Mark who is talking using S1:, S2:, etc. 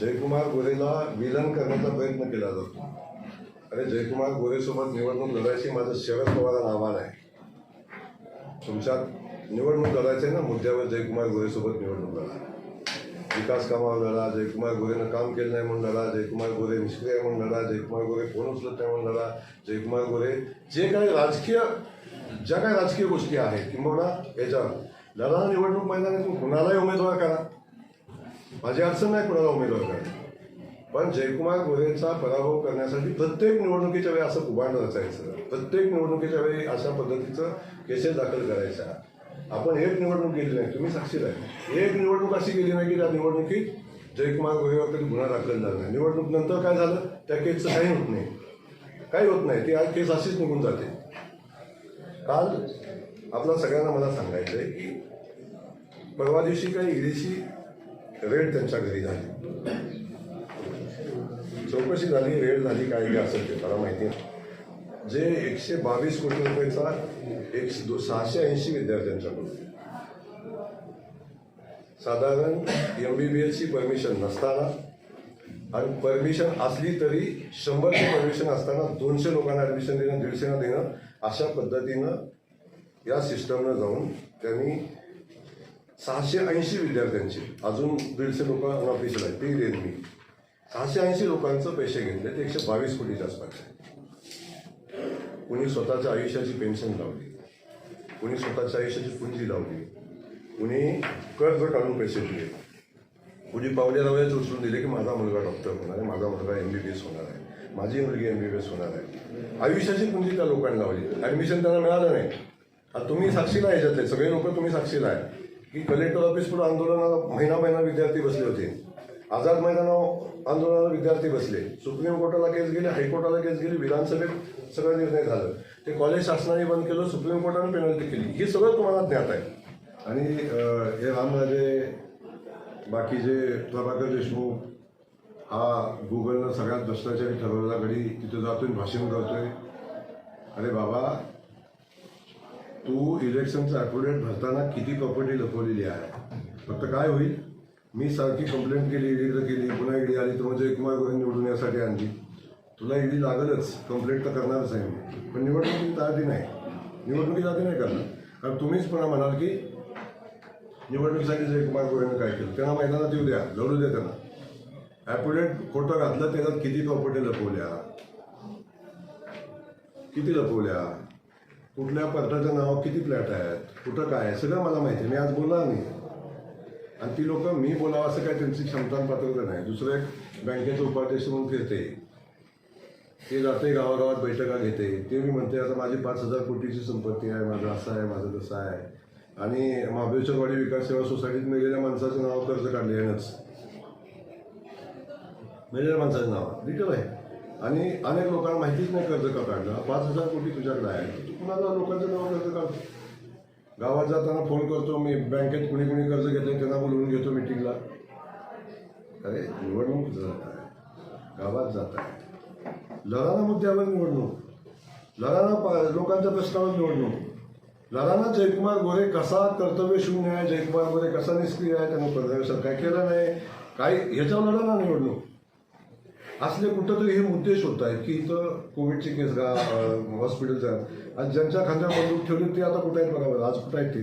S1: Jaykumar gorilla villain करण्याचा प्रयत्न केला जातो. अरे जयकुमार गोरेसोबत निवडणूक लढायची माझं शरद पवारांना आव्हान आहे. तुमच्यात निवडणूक लढायचं आहे ना मुद्द्यावर जयकुमार गोरेसोबत निवडणूक लढा. विकास कामावर लढा जयकुमार गोरेनं काम केलं नाही म्हणून लढा जयकुमार गोरे निष्क्रिय आहे म्हणून लढा जयकुमार गोरे फोन उचलत नाही म्हणून लढा जयकुमार गोरे जे काही राजकीय ज्या काही राजकीय गोष्टी आहेत किंबहुना याच्यावर. लढा निवडणूक मैदानातून कुणालाही उमेदवार करा. माझी अडचण नाही कुणाला उमेदवार करा पण जयकुमार गोहेचा पराभव करण्यासाठी प्रत्येक निवडणुकीच्या वेळी असं कुभांड रचायचं. प्रत्येक निवडणुकीच्या वेळी अशा पद्धतीचं केसेस दाखल करायच्या. आपण एक निवडणूक गेली नाही तुम्ही साक्षीदार आहे. एक निवडणूक अशी गेली नाही की त्या निवडणुकीत जयकुमार गोरेवर कधी गुन्हा दाखल झाला नाही. निवडणूक नंतर काय झालं? त्या केसचं काही होत नाही. काही होत नाही. ती आज केस अशीच निघून जाते. काल आपल्या सगळ्यांना मला सांगायचं आहे की परवा दिवशी काही ईडीशी रेड त्यांच्या घरी झाली. चौकशी झाली रेड झाली काय काय असेल ते मला माहिती नाही. जे एकशे बावीस कोटी रुपयेचा एकशे दो सहाशे ऐंशी विद्यार्थ्यांच्याकडून. साधारण एम बी बी एसची परमिशन नसताना आणि परमिशन असली तरी शंभरची परमिशन असताना दोनशे लोकांना ॲडमिशन देणं दीडशेनं देणं अशा पद्धतीनं या सिस्टमनं जाऊन त्यांनी सहाशे ऐंशी विद्यार्थ्यांची. अजून दीडशे लोक अनऑफिशियल आहेत. ते देत मी सहाशे ऐंशी लोकांचं पैसे घेतले ते एकशे बावीस कोटीच्या आसपास आहे. कुणी स्वतःच्या आयुष्याची पेन्शन लावली. कुणी स्वतःच्या आयुष्याची पुंजी लावली. कुणी कर्ज काढून पैसे दिले. कुणी पावले रवयाचे उचलून दिले की माझा मुलगा डॉक्टर होणार आहे. माझा मुलगा एम बी बी एस होणार आहे. माझी मुलगी एम बी बी एस होणार आहे. आयुष्याची पुंजी त्या लोकांनी लावली. ॲडमिशन त्यांना मिळालं नाही. आता तुम्ही साक्षीला याच्यातले. सगळे लोक तुम्ही साक्षीला आहे. की कलेक्टर ऑफिस पुढे आंदोलनाला महिना महिना विद्यार्थी बसले होते. आझाद मैदानावर आंदोलनाला विद्यार्थी बसले. सुप्रीम कोर्टाला केस गेली हायकोर्टाला केस गेली विधानसभेत सगळं निर्णय झालं. ते कॉलेज शासनाने बंद केलं सुप्रीम कोर्टाने पेनल्टी केली. ही सगळं तुम्हाला ज्ञात आहे. आणि हे रामराजे बाकीचे प्रभाकर देशमुख हा गुगलनं सगळ्यात भ्रष्टाचारी ठरवला घडी तिथं जातोय भाषण करतोय. अरे बाबा तू इलेक्शनचं ॲफिडेविट भरताना किती प्रॉपर्टी लपवलेली आहे? फक्त काय होईल? मी सारखी कंप्लेंट केली ईडीकडे केली पुन्हा ईडी आली तर म्हणजे कुमार गोरे निवडून यासाठी आणली. तुला ईडी लागलच कंप्लेंट तर करणारच आहे मी. पण निवडणुकीत आधी नाही. निवडणुकीत आधी नाही करणार. कारण तुम्हीच पण म्हणाल की निवडणुकीसाठी जयकुमार गोरेनं काय केलं त्यांना मैदानात येऊ द्या लढू द्या त्यांना. ॲप्युडेट खोटं घातलं त्याच्यात किती प्रॉपर्टी लपवल्या? किती लपवल्या? कुठल्या पर्टाच्या नावावर किती फ्लॅट आहेत? कुठं काय आहे? सगळं मला माहिती आहे. मी आज बोलणार नाही. आणि ती लोक मी बोलावं असं काय त्यांची क्षमता पात्रता नाही. दुसरं एक बँकेचं उपाध्यक्ष म्हणून फिरते. ते जाते गावागावात बैठका घेते. ते मी म्हणते आता माझी पाच हजार कोटीची संपत्ती आहे. माझं असं आहे माझं तसं आहे. आणि महाबळेश्वरवाडी विकास सेवा सोसायटीत मेलेल्या माणसाचं नाव कर्ज काढले यानंच मेलेल्या माणसाचं नाव. डिटेल आहे. आणि अनेक लोकांना माहितीच नाही कर्ज का काढलं पाच हजार कोटी तुझ्याकडे आहे. तू कुणाला लोकांचं नाव कर्ज काढतो? गावात जाताना फोन करतो मी बँकेत कुणी कुणी कर्ज घेतलं त्यांना बोलवून घेतो मिटिंगला अरे निवडणूक जात आहे गावात जात आहे लढाना मुद्द्यावर निवडणूक. लढाना पा- लोकांच्या प्रश्नावर निवडणूक. लढाना जयकुमार गोरे कसा कर्तव्य शून्य आहे? जयकुमार गोरे कसा निष्क्रिय आहे? त्यामुळे कर्तव्य सर काय केलं नाही? काही ह्याच्यावर लढाना निवडणूक. असले कुठंतरी हे मुद्दे शोधत आहेत की इथं कोविडची केस गा हॉस्पिटलच्या आणि ज्यांच्या खांद्यावर बंदूक ठेवली ते आता कुठे आहेत बघा आज कुठं आहेत ते?